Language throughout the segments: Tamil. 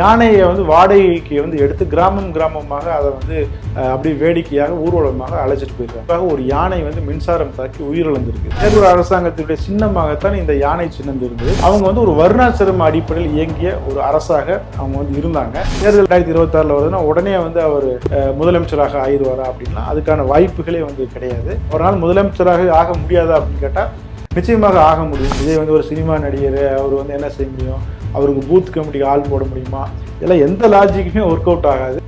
யானையை வந்து வாடகைக்கு வந்து எடுத்து கிராமம் கிராமமாக அதை வந்து அப்படி அப்படியே வேடிக்கையாக ஊர்வலமாக அழைச்சிட்டு போயிருக்காங்க. ஒரு யானை வந்து மின்சாரம் தாக்கி உயிரிழந்திருக்கு. தேர்தல் அரசாங்கத்தினுடைய சின்னமாகத்தான் இந்த யானை சின்னம் இருந்தது. அவங்க வந்து ஒரு வருணாசிரம அடிப்படையில் இயங்கிய ஒரு அரசாக அவங்க வந்து இருந்தாங்க. தேர்தல் ரெண்டாயிரத்தி இருபத்தாறில் வருதுன்னா உடனே வந்து அவர் முதலமைச்சராக ஆயிடுவாரா அப்படின்னா அதுக்கான வாய்ப்புகளே வந்து கிடையாது. ஒரு நாள் முதலமைச்சராக ஆக முடியாதா அப்படின்னு கேட்டால் நிச்சயமாக ஆக முடியும். இதே வந்து ஒரு சினிமா நடிகர் அவர் வந்து என்ன செய்ய முடியும்? அவருக்கு பூத் கமிட்டிக்கு ஆள் போட முடியுமா? இதெல்லாம் எந்த லாஜிக்குமே ஒர்க் அவுட் ஆகாது.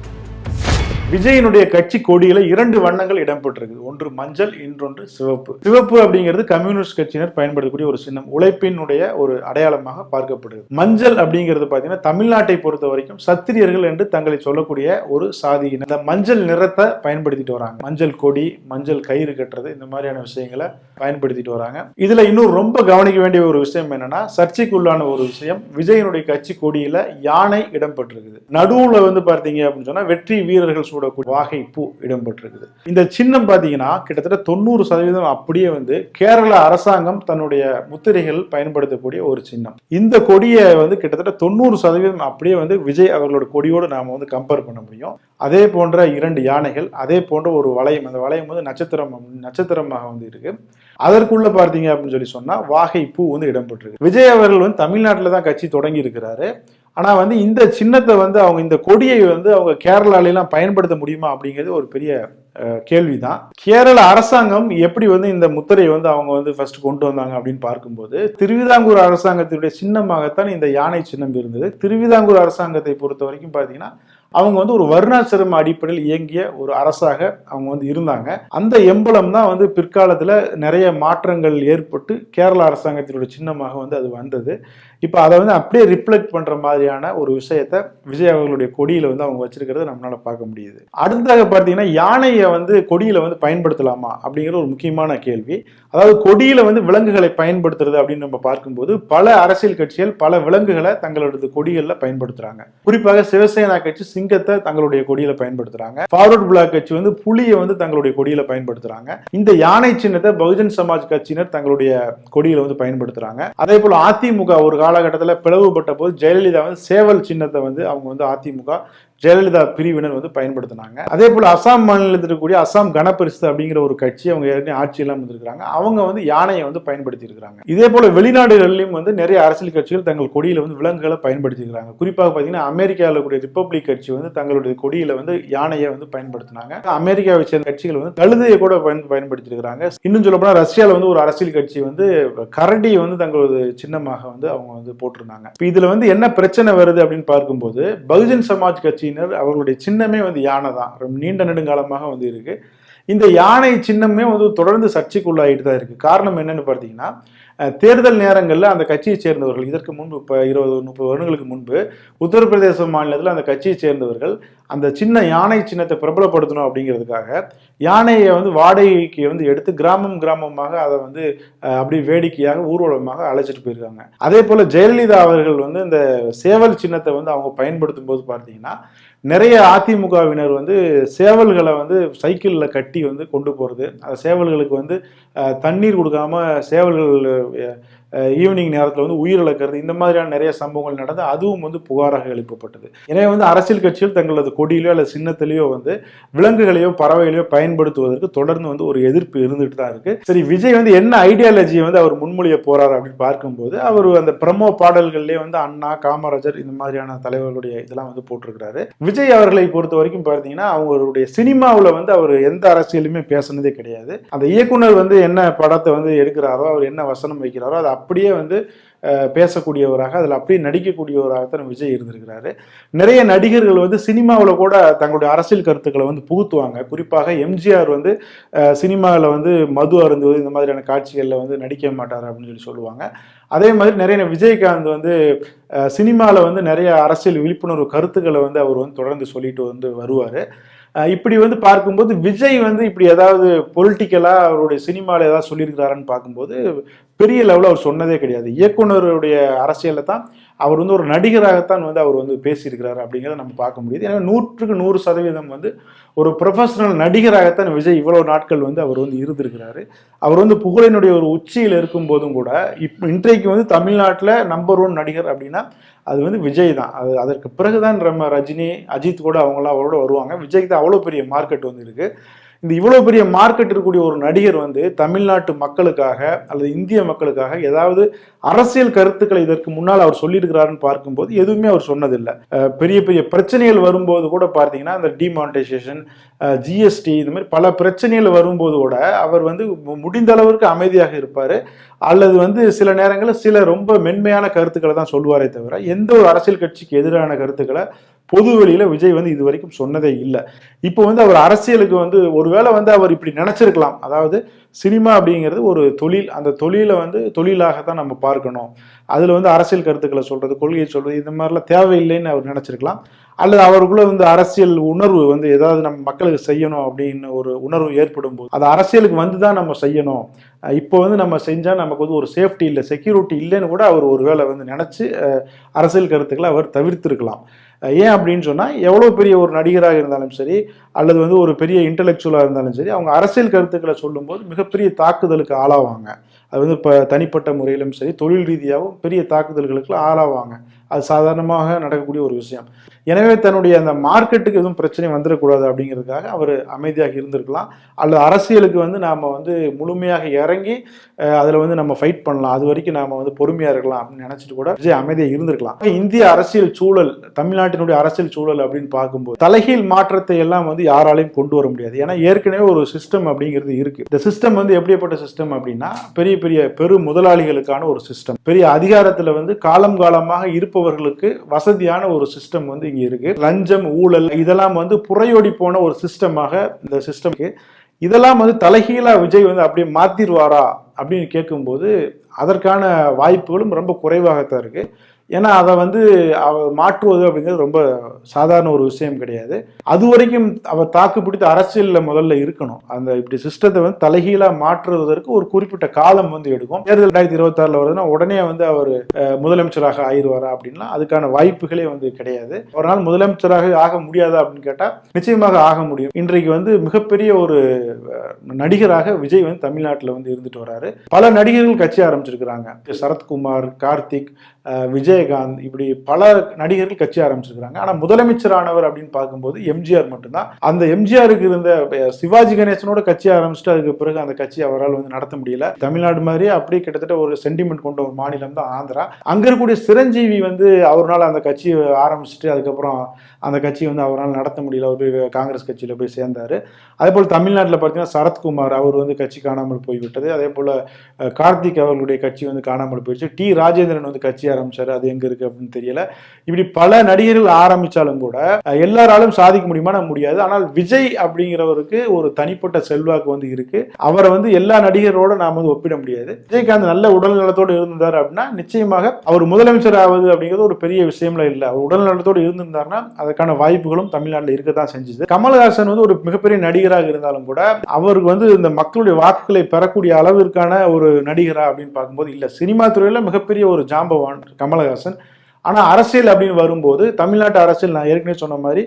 விஜயினுடைய கட்சி கொடியில இரண்டு வண்ணங்கள் இடம்பெற்றிருக்கு ஒன்று மஞ்சள் இன்னொன்று சிவப்பு. சிவப்பு அப்படிங்கிறது கம்யூனிஸ்ட் கட்சியினர் பயன்படுத்தக்கூடிய ஒரு சின்னம். உழைப்பினுடைய ஒரு அடையாளமாக பார்க்கப்படுது மஞ்சள் அப்படிங்கிறது பார்த்தீங்கன்னா தமிழ்நாட்டை பொறுத்த வரைக்கும் சத்திரியர்கள் என்று தங்களை சொல்லக்கூடிய ஒரு சாதியினர் இந்த மஞ்சள் நிறத்தை பயன்படுத்திட்டு வராங்க. மஞ்சள் கொடி மஞ்சள் கயிறு கட்டுறது இந்த மாதிரியான விஷயங்களை பயன்படுத்திட்டு வராங்க. இதுல இன்னும் ரொம்ப கவனிக்க வேண்டிய ஒரு விஷயம் என்னன்னா சர்ச்சைக்குள்ளான ஒரு விஷயம் விஜயனுடைய கட்சி கொடியில யானை இடம்பெற்றிருக்குது. நடுவுல வந்து பார்த்தீங்க அப்படின்னு சொன்னா வெற்றி வீரர்கள் சூடக்கூடிய வாகை பூ இடம்பெற்றிருக்குது. இந்த சின்னம் பார்த்தீங்கன்னா கிட்டத்தட்ட தொண்ணூறு சதவீதம் அப்படியே வந்து கேரள அரசாங்கம் தன்னுடைய முத்திரைகள் பயன்படுத்தக்கூடிய ஒரு சின்னம். இந்த கொடியை வந்து கிட்டத்தட்ட தொண்ணூறு சதவீதம் அப்படியே வந்து விஜய் அவர்களோட கொடியோடு நாம வந்து கம்பேர் பண்ண முடியும். அதே போன்ற இரண்டு யானைகள் அதே போன்ற ஒரு வளையம் அந்த வளையம் வந்து நட்சத்திரம் நட்சத்திரமாக வந்து இருக்கு. அதற்குள்ள பார்த்தீங்க அப்படின்னு சொல்லி சொன்னா வாகை பூ வந்து இடம்பெற்றிருக்கு. விஜய் அவர்கள் வந்து தமிழ்நாட்டில் தான் கட்சி தொடங்கி இருக்கிறாரு. ஆனால் வந்து இந்த சின்னத்தை வந்து அவங்க இந்த கொடியை வந்து அவங்க கேரளாலெலாம் பயன்படுத்த முடியுமா அப்படிங்கிறது ஒரு பெரிய கேள்வி கேள்விதான். கேரள அரசாங்கம் எப்படி வந்து இந்த முத்திரையை வந்து அவங்க வந்து ஃபர்ஸ்ட் கொண்டு வந்தாங்க அப்படின்னு பார்க்கும்போது திருவிதாங்கூர் அரசாங்கத்தினுடைய சின்னமாகத்தான் இந்த யானை சின்னம் இருந்தது. திருவிதாங்கூர் அரசாங்கத்தை பொறுத்த வரைக்கும் பார்த்தீங்கன்னா அவங்க வந்து ஒரு வருணாசிரம அடிப்படையில் இயங்கிய ஒரு அரசாக அவங்க வந்து இருந்தாங்க. அந்த எம்பளம் தான் வந்து பிற்காலத்தில் நிறைய மாற்றங்கள் ஏற்பட்டு கேரள அரசாங்கத்தினுடைய சின்னமாக வந்து அது வந்தது. இப்போ அதை வந்து அப்படியே ரிஃப்ளெக்ட் பண்ணுற மாதிரியான ஒரு விஷயத்த விஜய் அவர்களுடைய கொடியில் வந்து அவங்க வச்சிருக்கிறத நம்மளால பார்க்க முடியுது. அடுத்ததாக பார்த்தீங்கன்னா யானையை வந்து கொடியில் வந்து பயன்படுத்தலாமா அப்படிங்கிற ஒரு முக்கியமான கேள்வி. அதாவது கொடியில் வந்து விலங்குகளை பயன்படுத்துறது அப்படின்னு நம்ம பார்க்கும்போது பல அரசியல் கட்சிகள் பல விலங்குகளை தங்களோட கொடிகளில் பயன்படுத்துறாங்க. குறிப்பாக சிவசேனா கட்சி சிங்கத்தை தங்களுடைய கொடியில் பயன்படுத்துறாங்க. ஃபார்வர்ட் பிளாக் கட்சி வந்து புலியை வந்து தங்களுடைய கொடியில் பயன்படுத்துறாங்க. இந்த யானை சின்னத்தை பகுஜன் சமாஜ் கட்சியினர் தங்களுடைய கொடியில் வந்து பயன்படுத்துறாங்க. அதே போல அதிமுக ஒரு காலகட்டத்தில் பிளவுபட்ட போது ஜெயலலிதா வந்து சேவல் சின்னத்தை வந்து அவங்க வந்து அதிமுக ஜெயலலிதா பிரிவினர் வந்து பயன்படுத்தினாங்க. அதே போல் அசாம் மாநிலத்தில் இருக்கக்கூடிய அசாம் கனபரிசு அப்படிங்கிற ஒரு கட்சி அவங்க ஏற்கனவே ஆட்சியெல்லாம் வந்திருக்கிறாங்க அவங்க வந்து யானையை வந்து பயன்படுத்தியிருக்கிறாங்க. இதே போல வெளிநாடுகளிலும் வந்து நிறைய அரசியல் கட்சிகள் தங்கள் கொடியில் வந்து விலங்குகளை பயன்படுத்திக்கிறாங்க குறிப்பாக பார்த்தீங்கன்னா அமெரிக்காவில் கூடிய ரிப்பப்ளிக் கட்சி வந்து தங்களுடைய கொடியில் வந்து யானையை வந்து பயன்படுத்தினாங்க. அமெரிக்காவை சேர்ந்த கட்சிகள் வந்து கழுதையை கூட பயன் பயன்படுத்தியிருக்கிறாங்க. இன்னும் சொல்ல ரஷ்யாவில் வந்து ஒரு அரசியல் கட்சி வந்து கரடியை வந்து தங்களது சின்னமாக வந்து அவங்க வந்து போட்டிருந்தாங்க. இப்போ இதுல வந்து என்ன பிரச்சனை வருது அப்படின்னு பார்க்கும்போது பகுஜன் சமாஜ் கட்சி கட்சியினர் அவர்களுடைய சின்னமே வந்து யானை தான். ரொம்ப நீண்ட நெடுங்காலமாக வந்து இருக்கு. இந்த யானை சின்னமே வந்து தொடர்ந்து சர்ச்சைக்குள்ளாகிட்டு தான் இருக்கு. காரணம் என்னன்னு பார்த்தீங்கன்னா தேர்தல் நேரங்களில் அந்த கட்சியை சேர்ந்தவர்கள் இதற்கு முன்பு இப்போ இருபது முப்பது வருடங்களுக்கு முன்பு உத்தரப்பிரதேச மாநிலத்தில் அந்த கட்சியை சேர்ந்தவர்கள் அந்த சின்ன யானை சின்னத்தை பிரபலப்படுத்தணும் அப்படிங்கிறதுக்காக யானையை வந்து வாடகைக்கு வந்து எடுத்து கிராமம் கிராமமாக அதை வந்து அப்படி அப்படியே வேடிக்கையாக ஊர்வலமாக அழைச்சிட்டு போயிருக்காங்க. அதே போல் ஜெயலலிதா அவர்கள் வந்து இந்த சேவல் சின்னத்தை வந்து அவங்க பயன்படுத்தும் போது பார்த்தீங்கன்னா நிறைய அதிமுகவினர் வந்து சேவல்களை வந்து சைக்கிளில் கட்டி வந்து கொண்டு போகிறது அந்த சேவல்களுக்கு வந்து தண்ணீர் கொடுக்காம சேவல்கள் ஈவினிங் நேரத்தில் வந்து உயிரிழக்கிறது இந்த மாதிரியான நிறைய சம்பவங்கள் நடந்து அதுவும் வந்து புகாராக எழுப்பப்பட்டது. எனவே வந்து அரசியல் கட்சிகள் தங்களது கொடியிலோ அல்லது சின்னத்திலேயோ வந்து விலங்குகளையோ பறவைகளையோ பயன்படுத்துவதற்கு தொடர்ந்து வந்து ஒரு எதிர்ப்பு இருந்துட்டு தான் இருக்கு. சரி விஜய் வந்து என்ன ஐடியாலஜியை வந்து அவர் முன்மொழிய போறாரு அப்படின்னு பார்க்கும்போது அவர் அந்த பிரமோ பாடல்கள்லேயே வந்து அண்ணா காமராஜர் இந்த மாதிரியான தலைவர்களுடைய இதெல்லாம் வந்து போட்டிருக்கிறாரு. விஜய் அவர்களை பொறுத்த வரைக்கும் பார்த்தீங்கன்னா அவங்களுடைய சினிமாவில் வந்து அவர் எந்த அரசியலுமே பேசுனதே கிடையாது. அந்த இயக்குனர் வந்து என்ன படத்தை வந்து எடுக்கிறாரோ அவர் என்ன வசனம் வைக்கிறாரோ அதை அப்படியே வந்து பேசக்கூடியவராக அதில் அப்படியே நடிக்கக்கூடியவராகத்தான் விஜய் இருந்திருக்கிறாரு. நிறைய நடிகர்கள் வந்து சினிமாவில் கூட தங்களுடைய அரசியல் கருத்துக்களை வந்து புகுத்துவாங்க. குறிப்பாக எம்ஜிஆர் வந்து சினிமாவில் வந்து மது அருந்துவது இந்த மாதிரியான காட்சிகளில் வந்து நடிக்க மாட்டார் அப்படின்னு சொல்லி சொல்லுவாங்க. அதே மாதிரி நிறைய விஜயகாந்த் வந்து சினிமாவில் வந்து நிறைய அரசியல் விழிப்புணர்வு கருத்துக்களை வந்து அவர் வந்து தொடர்ந்து சொல்லிட்டு வந்து வருவார். இப்படி வந்து பார்க்கும்போது விஜய் வந்து இப்படி ஏதாவது பொலிட்டிக்கலாக அவருடைய சினிமாவில் ஏதாவது சொல்லியிருக்கிறாருன்னு பார்க்கும்போது பெரிய லெவலில் அவர் சொன்னதே கிடையாது. இயக்குனருடைய அரசியலில் தான் அவர் வந்து ஒரு நடிகராகத்தான் வந்து அவர் வந்து பேசியிருக்கிறார் அப்படிங்கிறத நம்ம பார்க்க முடியுது. ஏன்னா நூற்றுக்கு நூறு சதவீதம் வந்து ஒரு ப்ரொஃபஷனல் நடிகராகத்தான் விஜய் இவ்வளோ நாட்கள் வந்து அவர் வந்து இருந்திருக்கிறாரு. அவர் வந்து புகழினுடைய ஒரு உச்சியில் இருக்கும் போதும் கூட இப்போ இன்றைக்கு வந்து தமிழ்நாட்டில் நம்பர் ஒன் நடிகர் அப்படின்னா அது வந்து விஜய் தான். அது அதற்கு பிறகுதான் நம்ம ரஜினி அஜித் கூட அவங்களாம் அவரோட வருவாங்க. விஜய்க்கு தான் அவ்வளோ பெரிய மார்க்கெட் வந்து இருக்குது இந்த இவ்வளோ பெரிய மார்க்கெட் இருக்கக்கூடிய ஒரு நடிகர் வந்து தமிழ்நாட்டு மக்களுக்காக அல்லது இந்திய மக்களுக்காக ஏதாவது அரசியல் கருத்துக்களை இதற்கு முன்னால் அவர் சொல்லியிருக்கிறாருன்னு பார்க்கும்போது எதுவுமே அவர் சொன்னதில்லை. பெரிய பெரிய பிரச்சனைகள் வரும்போது கூட பார்த்தீங்கன்னா அந்த டிமானிட்டைசேஷன் ஜிஎஸ்டி இந்த மாதிரி பல பிரச்சனைகள் வரும்போது கூட அவர் வந்து மு- முடிந்த அளவிற்கு அமைதியாக இருப்பார். அல்லது வந்து சில நேரங்களில் சில ரொம்ப மென்மையான கருத்துக்களை தான் சொல்லுவாரே தவிர எந்த ஒரு அரசியல் கட்சிக்கு எதிரான கருத்துக்களை பொது வெளியில விஜய் வந்து இது வரைக்கும் சொன்னதே இல்லை. இப்போ வந்து அவர் அரசியலுக்கு வந்து ஒருவேளை வந்து அவர் இப்படி நினைச்சிருக்கலாம். அதாவது சினிமா அப்படிங்கிறது ஒரு தொழில். அந்த தொழிலை வந்து தொழிலாக தான் நம்ம பார்க்கணும். அதில் வந்து அரசியல் கருத்துக்களை சொல்றது கொள்கையை சொல்றது இந்த மாதிரிலாம் தேவையில்லைன்னு அவர் நினைச்சிருக்கலாம். அல்லது அவருக்குள்ள வந்து அரசியல் உணர்வு வந்து ஏதாவது நம்ம மக்களுக்கு செய்யணும் அப்படின்னு ஒரு உணர்வு ஏற்படும் போது அது அரசியலுக்கு வந்து தான் நம்ம செய்யணும். இப்போ வந்து நம்ம செஞ்சால் நமக்கு வந்து ஒரு சேஃப்டி இல்லை செக்யூரிட்டி இல்லைன்னு கூட அவர் ஒரு வேளை வந்து நினச்சி அரசியல் கருத்துக்களை அவர் தவிர்த்திருக்கலாம். ஏன் அப்படின்னு சொன்னால் எவ்வளோ பெரிய ஒரு நடிகராக இருந்தாலும் சரி அல்லது வந்து ஒரு பெரிய இன்டலெக்சுவலாக இருந்தாலும் சரி அவங்க அரசியல் கருத்துக்களை சொல்லும்போது மிகப்பெரிய தாக்குதலுக்கு ஆளாவாங்க. அது வந்து இப்போ தனிப்பட்ட முறையிலும் சரி தொழில் ரீதியாகவும் பெரிய தாக்குதல்களுக்கு ஆளாவாங்க. அது சாதாரணமாக நடக்கக்கூடிய ஒரு விஷயம். எனவே தன்னுடைய அந்த மார்க்கெட்டுக்கு எதுவும் பிரச்சனை வந்துடக்கூடாது அப்படிங்கிறதுக்காக அவர் அமைதியாக இருந்திருக்கலாம். அல்லது அரசியலுக்கு வந்து நாம் வந்து முழுமையாக இறங்கி அதில் வந்து நம்ம ஃபைட் பண்ணலாம். அது வரைக்கும் நாம் வந்து பொறுமையாக இருக்கலாம் அப்படின்னு நினச்சிட்டு கூட விஜய் அமைதியாக இருந்திருக்கலாம். இந்திய அரசியல் சூழல் தமிழ்நாட்டினுடைய அரசியல் சூழல் அப்படின்னு பார்க்கும்போது தலைகீழ் மாற்றத்தை எல்லாம் வந்து யாராலையும் கொண்டு வர முடியாது. ஏன்னா ஏற்கனவே ஒரு சிஸ்டம் அப்படிங்கிறது இருக்குது இந்த சிஸ்டம் வந்து எப்படிப்பட்ட சிஸ்டம் அப்படின்னா பெரிய பெரிய பெரு முதலாளிகளுக்கான ஒரு சிஸ்டம் பெரிய அதிகாரத்தில் வந்து காலம் காலமாக இருப்பவர்களுக்கு வசதியான ஒரு சிஸ்டம் வந்து இங்கே இருக்கு. லஞ்சம் ஊழல் இதெல்லாம் வந்து புறையோடி போன ஒரு சிஸ்டமாக இந்த சிஸ்டம்க்கு இதெல்லாம் வந்து தலைகீழா விஜய் வந்து அப்படியே மாத்திடுவாரா அப்படின்னு கேட்கும்போது அதற்கான வாய்ப்புகளும் ரொம்ப குறைவாகத்தான் இருக்கு. ஏன்னா அதை வந்து அவ மாற்றுவது அப்படிங்கிறது ரொம்ப சாதாரண ஒரு விஷயம் கிடையாது. அது வரைக்கும் அவர் தாக்கு பிடித்து அரசியலில் முதல்ல இருக்கணும். அந்த இப்படி சிஸ்டத்தை வந்து தலைகீழாக மாற்றுவதற்கு ஒரு குறிப்பிட்ட காலம் வந்து எடுக்கும். தேர்தல் ரெண்டாயிரத்தி இருபத்தாறுல வருதுன்னா உடனே வந்து அவர் முதலமைச்சராக ஆயிடுவாரா அப்படின்னா அதுக்கான வாய்ப்புகளே வந்து கிடையாது. ஒரு நாள் முதலமைச்சராக ஆக முடியாதா அப்படின்னு கேட்டால் நிச்சயமாக ஆக முடியும். இன்றைக்கு வந்து மிகப்பெரிய ஒரு நடிகராக விஜய் வந்து தமிழ்நாட்டில் வந்து இருந்துட்டு வராரு. பல நடிகர்கள் கட்சி ஆரம்பிச்சிருக்கிறாங்க. சரத்குமார் கார்த்திக் விஜயகாந்த் இப்படி பல நடிகர்கள் கட்சி ஆரம்பிச்சிருக்கிறாங்க. ஆனால் முதலமைச்சரானவர் அப்படின்னு பார்க்கும்போது எம்ஜிஆர் மட்டும்தான். அந்த எம்ஜிஆருக்கு இருந்த சிவாஜி கணேசனோட கட்சி ஆரம்பிச்சுட்டு அதுக்கு பிறகு அந்த கட்சி அவரால் வந்து நடத்த முடியல. தமிழ்நாடு மாதிரி அப்படியே கிட்டத்தட்ட ஒரு சென்டிமெண்ட் கொண்ட ஒரு மாநிலம் தான் ஆந்திரா. அங்க இருக்கக்கூடிய சிரஞ்சீவி வந்து அவரால் அந்த கட்சியை ஆரம்பிச்சுட்டு அதுக்கப்புறம் அந்த கட்சி வந்து அவரால் நடத்த முடியல. அவர் போய் காங்கிரஸ் கட்சியில் போய் சேர்ந்தாரு. அதே போல் தமிழ்நாட்டில் பார்த்தீங்கன்னா சரத்குமார் அவர் வந்து கட்சி காணாமல் போய்விட்டது. அதே போல் கார்த்திக் அவர்களுடைய கட்சி வந்து காணாமல் போயிடுச்சு. டி ராஜேந்திரன் வந்து கட்சி ஆரம்பிச்சார். அது எங்கே இருக்குது அப்படின்னு தெரியல. இப்படி பல நடிகர்கள் ஆரம்பித்தாலும் கூட எல்லாராலும் சாதிக்க முடியுமா? முடியாது. ஆனால் விஜய் அப்படிங்கிறவருக்கு ஒரு தனிப்பட்ட செல்வாக்கு வந்து இருக்குது அவரை வந்து எல்லா நடிகரோட நாம் வந்து ஒப்பிட முடியாது. விஜயகாந்த் நல்ல உடல் நலத்தோடு இருந்தார் அப்படின்னா நிச்சயமாக அவர் முதலமைச்சர் ஆவது அப்படிங்கிறது ஒரு பெரிய விஷயம்ல இல்லை. அவர் உடல் நலத்தோடு இருந்திருந்தாருன்னா அதற்கான வாய்ப்புகளும் தமிழ்நாட்டில் இருக்க தான் செஞ்சுது. கமல்ஹாசன் வந்து ஒரு மிகப்பெரிய நடிகர் நடிகராக இருந்தாலும் கூட அவருக்கு வந்து இந்த மக்களுடைய வாக்குகளை பெறக்கூடிய அளவிற்கான ஒரு நடிகரா அப்படின்னு பார்க்கும்போது இல்லை சினிமா துறையில் மிகப்பெரிய ஒரு ஜாம்பவான் கமலஹாசன். ஆனா அரசியல் அப்படின்னு வரும்போது தமிழ்நாட்டு அரசியல் நான் ஏற்கனவே சொன்ன மாதிரி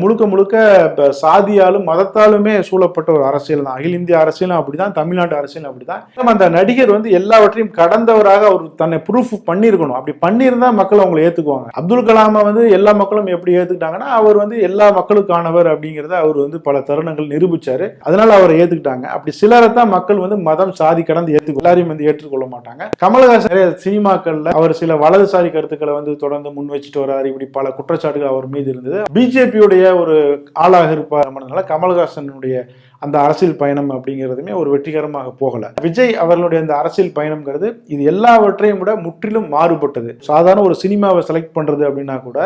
முழுக்க முழுக்க இப்போ சாதியாலும் மதத்தாலுமே சூழப்பட்ட ஒரு அரசியல் தான். அகில இந்திய அரசியலும் அப்படிதான் தமிழ்நாட்டு அரசியலும் அப்படிதான். நம்ம அந்த நடிகர் வந்து எல்லாவற்றையும் கடந்தவராக அவர் தன்னை ப்ரூஃப் பண்ணியிருக்கணும். அப்படி பண்ணியிருந்தா மக்கள் அவங்களை ஏற்றுக்குவாங்க அப்துல் கலாமை வந்து எல்லா மக்களும் எப்படி ஏற்றுக்கிட்டாங்கன்னா அவர் வந்து எல்லா மக்களுக்கானவர் அப்படிங்கிறத அவர் வந்து பல தருணங்கள் நிரூபிச்சாரு. அதனால அவரை ஏற்றுக்கிட்டாங்க அப்படி சிலரை தான் மக்கள் வந்து மதம் சாதி கடந்து ஏற்றுக்க எல்லாரையும் வந்து ஏற்றுக்கொள்ள மாட்டாங்க. கமலஹாசன் நிறைய சினிமாக்கள்ல அவர் சில வலதுசாரி கருத்துக்களை வந்து தொடர்ந்து முன் வச்சுட்டு வர்றாரு. இப்படி பல குற்றச்சாட்டுகள் அவர் மீது இருந்தது. பிஜேபியோட பிஜேபியுடைய ஒரு ஆளாக இருப்பார். கமல்ஹாசனுடைய அந்த அரசியல் பயணம் அப்படிங்கிறதுமே ஒரு வெற்றிகரமாக போகல. விஜய் அவர்களுடைய அந்த அரசியல் பயணம்ங்கிறது இது எல்லாவற்றையும் விட முற்றிலும் மாறுபட்டது. சாதாரண ஒரு சினிமாவை செலக்ட் பண்றது அப்படின்னா கூட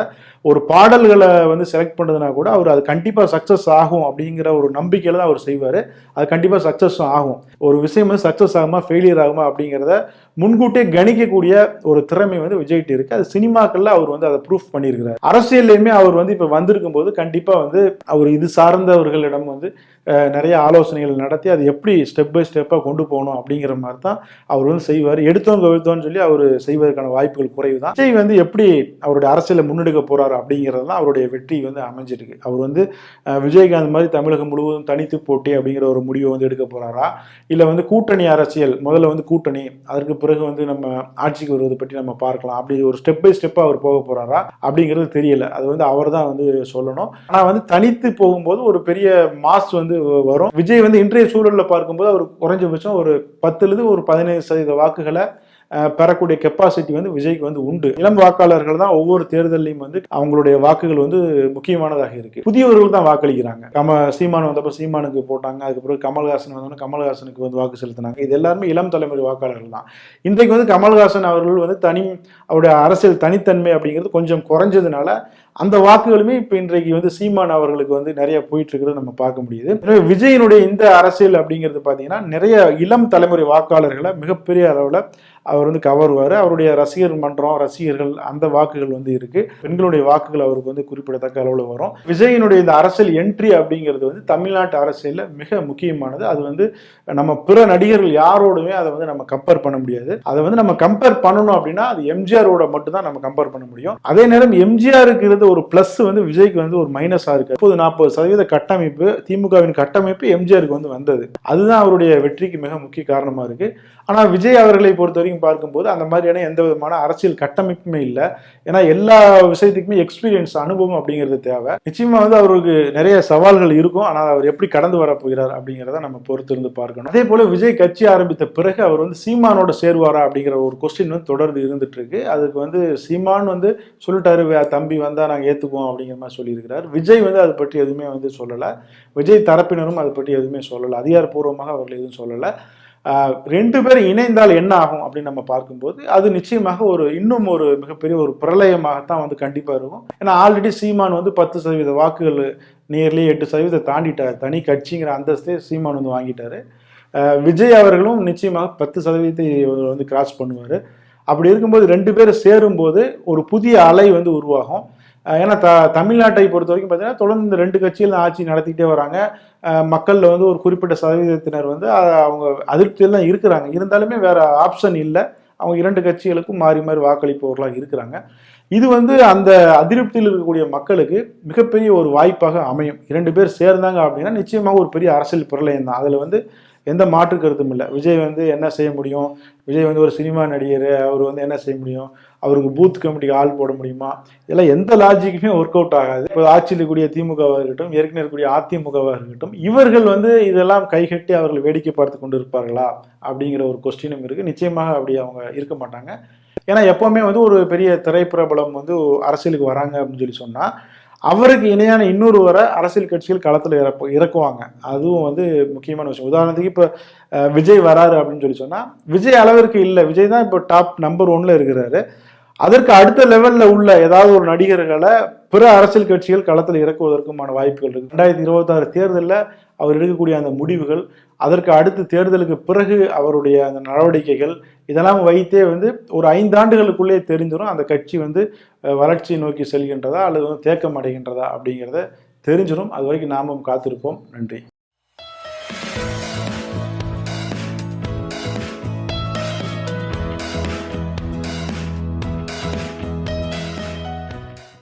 ஒரு பாடல்களை வந்து செலக்ட் பண்ணுறதுனா கூட அவர் அது கண்டிப்பாக சக்ஸஸ் ஆகும் அப்படிங்கிற ஒரு நம்பிக்கையில் தான் அவர் செய்வார். அது கண்டிப்பாக சக்ஸஸ் ஆகும். ஒரு விஷயம் வந்து சக்ஸஸ் ஆகுமா ஃபெயிலியர் ஆகுமா அப்படிங்கிறத முன்கூட்டியே கணிக்கக்கூடிய ஒரு திறமை வந்து விஜய்கிட்ட இருக்கு. அது சினிமாக்கள்ல அவர் வந்து அதை ப்ரூஃப் பண்ணியிருக்கிறார். அரசியல்லையுமே அவர் வந்து இப்போ வந்திருக்கும் போது கண்டிப்பாக வந்து அவர் இது சார்ந்தவர்களிடம் வந்து நிறைய ஆலோசனைகள் நடத்தி அது எப்படி ஸ்டெப் பை ஸ்டெப்பாக கொண்டு போகணும் அப்படிங்கிற மாதிரி தான் அவர் வந்து செய்வார். எடுத்தோம் கவிழ்த்தோம்னு சொல்லி அவர் செய்வதற்கான வாய்ப்புகள் குறைவு தான் விஜய் வந்து எப்படி அவருடைய அரசியலை முன்னெடுக்க போகிறாரு அப்படிங்கிறது தான் அவருடைய வெற்றி வந்து அமைஞ்சிருக்கு. அவர் வந்து விஜயகாந்த் மாதிரி தமிழகம் முழுவதும் தனித்து போட்டி அப்படிங்கிற ஒரு முடிவை வந்து எடுக்க போகிறாரா இல்லை வந்து கூட்டணி அரசியல் முதல்ல வந்து கூட்டணி அதற்கு பிறகு வந்து நம்ம ஆட்சிக்கு வருவதை பற்றி நம்ம பார்க்கலாம். அப்படி ஒரு ஸ்டெப் பை ஸ்டெப்பாக அவர் போக போகிறாரா அப்படிங்கிறது தெரியல. அது வந்து அவர் தான் வந்து சொல்லணும். ஆனால் வந்து தனித்து போகும்போது ஒரு பெரிய மாஸ் வந்து வரும். விஜய் வந்து இன்றைய சூழலில் பார்க்கும்போது அவர் குறைஞ்சபட்சம் ஒரு பத்துலேருந்து ஒரு பதினைந்து சதவீத வாக்குகளை பெறக்கூடிய கெப்பாசிட்டி வந்து விஜய்க்கு வந்து உண்டு. இளம் வாக்காளர்கள் தான் ஒவ்வொரு தேர்தலையும் வந்து அவங்களுடைய வாக்குகள் வந்து முக்கியமானதாக இருக்கு. புதியவர்கள் தான் வாக்களிக்கிறாங்க. கம சீமான் வந்தப்போ சீமானுக்கு போட்டாங்க. அதுக்கப்புறம் கமல்ஹாசன் வந்தோன்னா கமல்ஹாசனுக்கு வந்து வாக்கு செலுத்தினாங்க. இது எல்லாருமே இளம் தலைமுறை வாக்காளர்கள் தான். இன்றைக்கு வந்து கமல்ஹாசன் அவர்கள் வந்து தனி அவருடைய அரசியல் தனித்தன்மை அப்படிங்கிறது கொஞ்சம் குறைஞ்சதுனால அந்த வாக்குகளுமே இப்போ இன்றைக்கு வந்து சீமான் அவர்களுக்கு வந்து நிறைய போயிட்டு இருக்கிறத நம்ம பார்க்க முடியுது. எனவே விஜயனுடைய இந்த அரசியல் அப்படிங்கிறது பார்த்தீங்கன்னா நிறைய இளம் தலைமுறை வாக்காளர்களை மிகப்பெரிய அளவில் அவர் வந்து கவருவார். அவருடைய ரசிகர் மன்றம் ரசிகர்கள் அந்த வாக்குகள் வந்து இருக்கு. பெண்களுடைய வாக்குகள் அவருக்கு வந்து குறிப்பிடத்தக்க அளவில் வரும். விஜயனுடைய இந்த அரசியல் என்ட்ரி அப்படிங்கிறது வந்து தமிழ்நாட்டு அரசியலில் மிக முக்கியமானது. அது வந்து நம்ம பிற நடிகர்கள் யாரோடுமே அதை வந்து நம்ம கம்பேர் பண்ண முடியாது. அதை வந்து நம்ம கம்பேர் பண்ணணும் அப்படின்னா அது எம்ஜிஆரோட மட்டும்தான் நம்ம கம்பேர் பண்ண முடியும். அதே நேரம் எம்ஜிஆருக்கு இருந்த ஒரு பிளஸ் வந்து விஜய்க்கு வந்து ஒரு மைனஸா இருக்கு இப்போது நாற்பது சதவீத கட்டமைப்பு திமுகவின் கட்டமைப்பு எம்ஜிஆருக்கு வந்து வந்தது. அதுதான் அவருடைய வெற்றிக்கு மிக முக்கிய காரணமா இருக்கு. ஆனா விஜய் அவர்களை பொறுத்த வரைக்கும் பார்க்கும்போது அந்த மாதிரியான எந்த விதமான அரசியல் கட்டமைப்புமே இல்லை. ஏன்னா எல்லா விஷயத்துக்குமே எக்ஸ்பீரியன்ஸ் அனுபவம் அப்படிங்கிறது தேவை. நிச்சயமா வந்து அவருக்கு நிறைய சவால்கள் இருக்கும். ஆனால் அவர் எப்படி கடந்து வர போகிறார் அப்படிங்கிறத நம்ம பொறுத்து இருந்து பார்க்கணும். அதே போல விஜய் கட்சி ஆரம்பித்த பிறகு அவர் வந்து சீமானோட சேருவாரா அப்படிங்கிற ஒரு கொஸ்டின் வந்து தொடர்ந்து இருந்துட்டு இருக்கு. அதுக்கு வந்து சீமான் வந்து சொல்லிட்டாரு தம்பி வந்தா நாங்கள் ஏற்றுக்குவோம் அப்படிங்கிற மாதிரி சொல்லியிருக்கிறார். விஜய் வந்து அதை பற்றி எதுவுமே வந்து சொல்லலை. விஜய் தரப்பினரும் அதை பற்றி எதுவுமே சொல்லலை. அதிகாரப்பூர்வமாக அவர்கள் எதுவும் சொல்லலை. ரெண்டு பேரும் இணைந்தால் என்ன ஆகும் அப்படின்னு நம்ம பார்க்கும்போது அது நிச்சயமாக ஒரு இன்னும் ஒரு மிகப்பெரிய ஒரு பிரளயமாகத்தான் வந்து கண்டிப்பாக இருக்கும். ஏன்னா ஆல்ரெடி சீமான் வந்து பத்து சதவீத வாக்குகள் நியர்லி எட்டு சதவீதம் தாண்டிட்டார். தனி கட்சிங்கிற அந்தஸ்தே சீமான் வந்து வாங்கிட்டாரு. விஜய் அவர்களும் நிச்சயமாக பத்து சதவீதத்தை வந்து கிராஸ் பண்ணுவார். அப்படி இருக்கும்போது ரெண்டு பேரும் சேரும்போது ஒரு புதிய அலை வந்து உருவாகும். ஏன்னா த தமிழ்நாட்டை பொறுத்த வரைக்கும் பார்த்தீங்கன்னா தொடர்ந்து இந்த ரெண்டு கட்சிகள் ஆட்சி நடத்திக்கிட்டே வராங்க. மக்களில் வந்து ஒரு குறிப்பிட்ட சதவீதத்தினர் வந்து அவங்க அதிருப்தியில் தான் இருக்கிறாங்க. இருந்தாலுமே வேறு ஆப்ஷன் இல்லை. அவங்க இரண்டு கட்சிகளுக்கும் மாறி மாறி வாக்களிப்பவர்களாக இருக்கிறாங்க. இது வந்து அந்த அதிருப்தியில் இருக்கக்கூடிய மக்களுக்கு மிகப்பெரிய ஒரு வாய்ப்பாக அமையும். இரண்டு பேர் சேர்ந்தாங்க அப்படின்னா நிச்சயமாக ஒரு பெரிய அரசியல் பிரளயம் தான். அதில் வந்து எந்த மாற்று கருத்தும் இல்லை. விஜய் வந்து என்ன செய்ய முடியும்? விஜய் வந்து ஒரு சினிமா நடிகர் அவர் வந்து என்ன செய்ய முடியும்? அவருக்கு பூத் கமிட்டிக்கு ஆள் போட முடியுமா? இதெல்லாம் எந்த லாஜிக்குமே ஒர்க் அவுட் ஆகாது. இப்போ ஆட்சியில் இருக்கக்கூடிய திமுகவாக இருக்கட்டும் ஏற்கனவே இருக்கக்கூடிய அதிமுகவாக இருக்கட்டும் இவர்கள் வந்து இதெல்லாம் கைகட்டி அவர்கள் வேடிக்கை பார்த்து கொண்டு இருப்பார்களா அப்படிங்கிற ஒரு கொஸ்டினும் இருக்குது நிச்சயமாக அப்படி அவங்க இருக்க மாட்டாங்க. ஏன்னா எப்போவுமே வந்து ஒரு பெரிய திரைப்பிரபலம் வந்து அரசியலுக்கு வராங்க அப்படின்னு சொல்லி சொன்னால் அவருக்கு இணையான இன்னொரு வர அரசியல் கட்சிகள் களத்தில் இறப்பு இறக்குவாங்க. அதுவும் வந்து முக்கியமான விஷயம். உதாரணத்துக்கு இப்போ விஜய் வராரு அப்படின்னு சொல்லி சொன்னால் விஜய் அளவிற்கு இல்லை. விஜய் தான் இப்போ டாப் நம்பர் ஒன்ல இருக்கிறாரு. அதற்கு அடுத்த லெவல்ல உள்ள ஏதாவது ஒரு நடிகர்களை பிற அரசியல் கட்சிகள் களத்தில் இறக்குவதற்குமான வாய்ப்புகள் இருக்கு. ரெண்டாயிரத்தி இருபத்தாறு தேர்தலில் அவர் எடுக்கக்கூடிய அந்த முடிவுகள் அதற்கு அடுத்து தேர்தலுக்கு பிறகு அவருடைய அந்த நடவடிக்கைகள் இதெல்லாம் வைத்தே வந்து ஒரு ஐந்தாண்டுகளுக்குள்ளே தெரிஞ்சிடும் அந்த கட்சி வந்து வளர்ச்சியை நோக்கி செல்கின்றதா அல்லது வந்து தேக்கம் அடைகின்றதா அப்படிங்கிறத தெரிஞ்சிடும் அது வரைக்கும் நாமும் காத்திருப்போம். நன்றி.